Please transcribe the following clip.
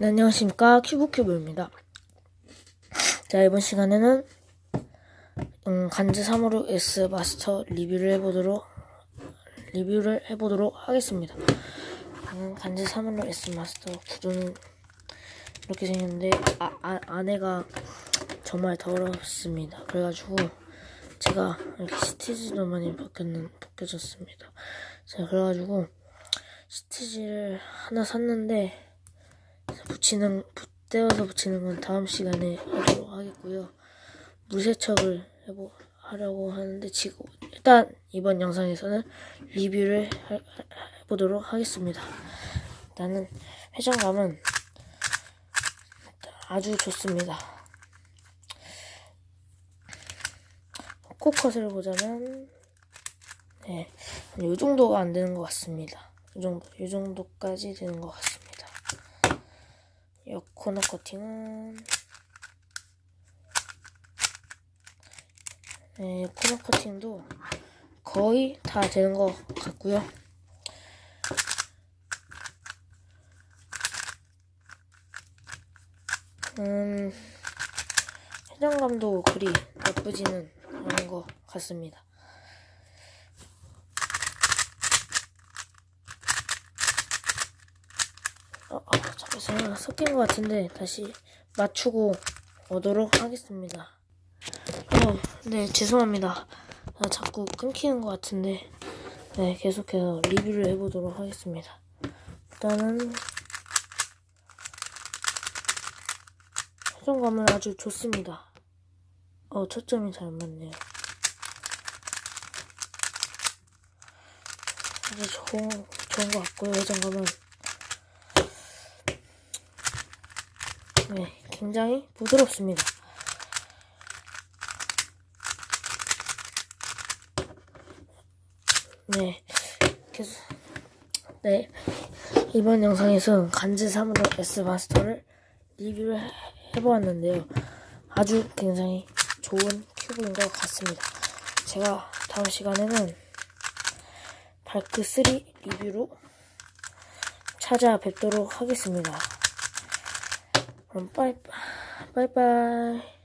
네, 안녕하십니까 큐브큐브입니다. 자 이번 시간에는 음, 간지 356 S 마스터 리뷰를 해보도록 리뷰를 해보도록 하겠습니다. 음, 간지 356 S 마스터 구조는 이렇게 생겼는데 아, 아, 안에가 정말 더럽습니다. 그래가지고 제가 이렇게 스티지도 많이 벗겼는, 벗겨졌습니다. 자 그래가지고 스티지를 하나 샀는데 붙이는 떼어서 붙이는 건 다음 시간에 하도록 하겠고요. 물세척을 해보 하려고 하는데 지금 일단 이번 영상에서는 리뷰를 해, 해보도록 하겠습니다. 일단은 회전감은 아주 좋습니다. 코컷을 보자면 네, 이 정도가 안 되는 것 같습니다. 이 정도, 이 정도까지 되는 것 같습니다. 이 코너 커팅은 네, 코너 커팅도 거의 다 되는 것 같고요. 음, 회전감도 그리 나쁘지는 않은 것 같습니다. 어, 어, 잠깐만 섞인 것 같은데 다시 맞추고 오도록 하겠습니다. 어, 네 죄송합니다. 아, 자꾸 끊기는 것 같은데 네 계속해서 리뷰를 해보도록 하겠습니다. 일단은 회전감은 아주 좋습니다. 어 초점이 잘 맞네요. 아주 좋은 좋은 것 같고요 회전감은. 네, 굉장히 부드럽습니다. 네, 계속 네 이번 영상에서는 간지 3으로 S 마스터를 리뷰를 해- 해보았는데요. 아주 굉장히 좋은 큐브인 것 같습니다. 제가 다음 시간에는 발크 3 리뷰로 찾아뵙도록 하겠습니다. 그럼 빠이 빠이빠이